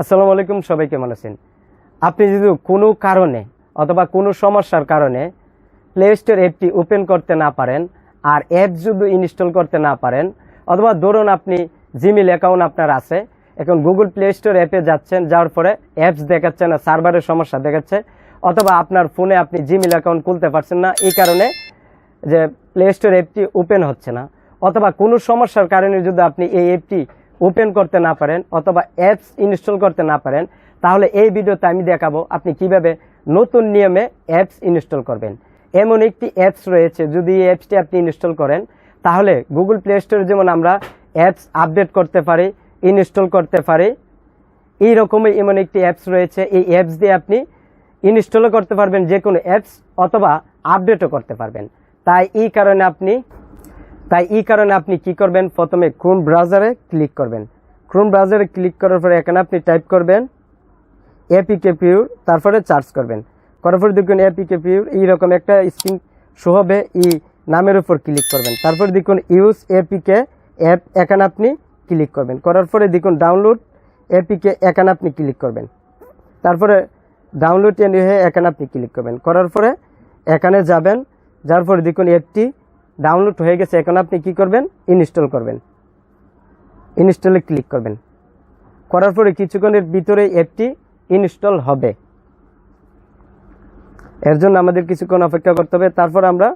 আসসালামু আলাইকুম, সবাই কেমন আছেন? আপনি যদি কোনো কারণে অথবা কোনো সমস্যার কারণে প্লে স্টোর অ্যাপটি ওপেন করতে না পারেন আর অ্যাপ যদি ইনস্টল করতে না পারেন, অথবা ধরুন আপনি জিমেল অ্যাকাউন্ট আপনার আছে, এখন গুগল প্লে স্টোর অ্যাপে যাচ্ছেন, যাওয়ার পরে অ্যাপস দেখাচ্ছে না সার্ভারের সমস্যা দেখাচ্ছে, অথবা আপনার ফোনে আপনি জিমেল অ্যাকাউন্ট খুলতে পারছেন না, এই কারণে যে প্লে স্টোর অ্যাপটি ওপেন হচ্ছে না, অথবা কোনো সমস্যার কারণে যদি আপনি এই অ্যাপটি ওপেন করতে না পারেন অথবা অ্যাপস ইনস্টল করতে না পারেন, তাহলে এই ভিডিওতে আমি দেখাবো আপনি কীভাবে নতুন নিয়মে অ্যাপস ইনস্টল করবেন। এমন একটি অ্যাপস রয়েছে, যদি এই অ্যাপসটি আপনি ইনস্টল করেন, তাহলে গুগল প্লে স্টোরে যেমন আমরা অ্যাপস আপডেট করতে পারি, ইনস্টল করতে পারি এই রকমই এমন একটি অ্যাপস রয়েছে। এই অ্যাপস দিয়ে আপনি ইনস্টলও করতে পারবেন যে কোনো অ্যাপস অথবা আপডেটও করতে পারবেন। তাই এই কারণে আপনি তাই এই কারণে আপনি কি করবেন? প্রথমে ক্রোম ব্রাউজারে ক্লিক করবেন। ক্রোম ব্রাউজারে ক্লিক করার পরে এখানে আপনি টাইপ করবেন এপিকে পিউর তারপরে চার্জ করবেন। করার পরে দেখুন এপিকে পিউর এইরকম একটা স্ক্রিন শো হবে, এই নামের উপর ক্লিক করবেন। তারপর দেখুন ইউজ এপিকে অ্যাপ এখানে আপনি ক্লিক করবেন। করার পরে দেখুন ডাউনলোড এপিকে এখানে আপনি ক্লিক করবেন। তারপরে ডাউনলোড হয়ে এখানে আপনি ক্লিক করবেন। করার পরে এখানে যাবেন যার পরে দেখুন অ্যাপটি ডাউনলোড হয়ে গেছে, এখন আপনি কি করবেন? ইনস্টল করবেন। ইনস্টলে ক্লিক করবেন। করার পরে কিছুক্ষণের ভিতরে অ্যাপটি ইনস্টল হবে। এর জন্য আমাদের কিছুক্ষণ অপেক্ষা করতে হবে। তারপর আমরা,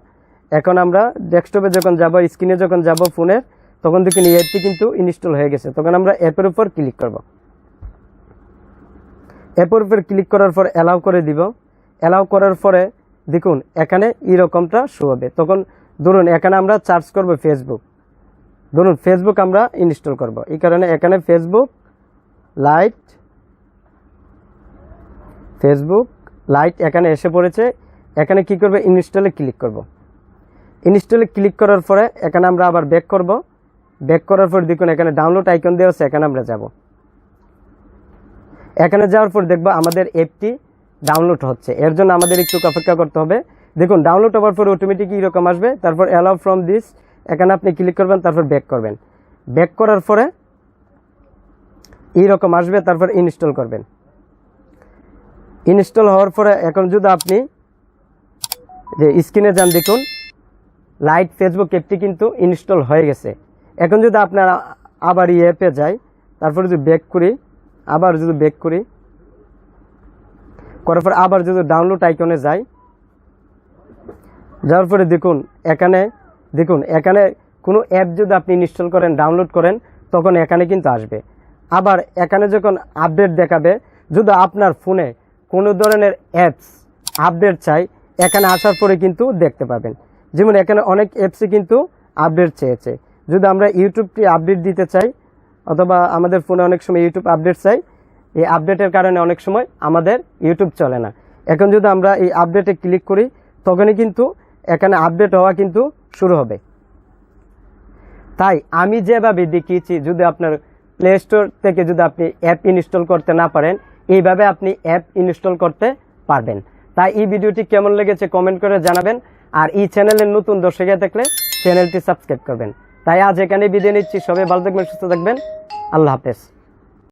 এখন আমরা ডেস্কটপে যখন যাব, স্ক্রিনে যখন যাব ফোনের তখন দেখুন এই অ্যাপটি কিন্তু ইনস্টল হয়ে গেছে। তখন আমরা অ্যাপের উপর ক্লিক করব। অ্যাপের উপর ক্লিক করার পর অ্যালাউ করে দিব। অ্যালাউ করার পরে দেখুন, এখানে এরকমটা শো হবে। তখন ধরুন, এখানে আমরা চার্জ করব ফেসবুক ধরুন ফেসবুক আমরা ইনস্টল করব। এই কারণে এখানে ফেসবুক লাইট ফেসবুক লাইট এখানে এসে পড়েছে। এখানে কি করবে? ইনস্টলে ক্লিক করব। ইনস্টলে ক্লিক করার পরে এখানে আমরা আবার ব্যাক করব। ব্যাক করার পর দেখুন, এখানে ডাউনলোড আইকন দেওয়া আছে, এখানে আমরা যাব। এখানে যাওয়ার পর দেখব, আমাদের অ্যাপটি ডাউনলোড হচ্ছে। এর জন্য আমাদের একটু অপেক্ষা করতে হবে। দেখুন ডাউনলোড হওয়ার পর অটোমেটিক এরকম আসবে। তারপর অ্যালাউ ফ্রম দিস এখানে আপনি ক্লিক করবেন, তারপর ব্যাক করবেন। ব্যাক করার পরে এইরকম আসবে, তারপর ইনস্টল করবেন। ইনস্টল হওয়ার পরে এখন যদি আপনি যে স্ক্রিনে যান, দেখুন লাইট ফেসবুক অ্যাপটি কিন্তু ইনস্টল হয়ে গেছে। এখন যদি আপনারা আবার এই অ্যাপে যাই, তারপরে যদি ব্যাক করি, আবার যদি ব্যাক করি, করার পর আবার যদি ডাউনলোড আইকনে যাই যাওয়ার পরে দেখুন, এখানে দেখুন, এখানে কোনো অ্যাপ যদি আপনি ইনস্টল করেন ডাউনলোড করেন, তখন এখানে কিন্তু আসবে। আবার এখানে যখন আপডেট দেখাবে, যদি আপনার ফোনে কোনো ধরনের অ্যাপস আপডেট চাই, এখানে আসার পরে কিন্তু দেখতে পাবেন। যেমন এখানে অনেক অ্যাপসই কিন্তু আপডেট চেয়েছে। যদি আমরা ইউটিউবটি আপডেট দিতে চাই, অথবা আমাদের ফোনে অনেক সময় ইউটিউব আপডেট চাই, এই আপডেটের কারণে অনেক সময় আমাদের ইউটিউব চলে না। এখন যদি আমরা এই আপডেটে ক্লিক করি, তখনই কিন্তু এখানে আপডেট হওয়া কিন্তু শুরু হবে। তাই আমি যেভাবে দেখিয়েছি, যদি আপনার প্লে স্টোর থেকে যদি আপনি অ্যাপ ইনস্টল করতে না পারেন, এইভাবে আপনি অ্যাপ ইনস্টল করতে পারবেন। তাই এই ভিডিওটি কেমন লেগেছে কমেন্ট করে জানাবেন, আর এই চ্যানেলের নতুন দর্শকে থাকলে চ্যানেলটি সাবস্ক্রাইব করবেন। তাই আজ এখানে বিদায় নিচ্ছি, সবাই ভালো থাকবেন, সুস্থ থাকবেন, আল্লাহ হাফেজ।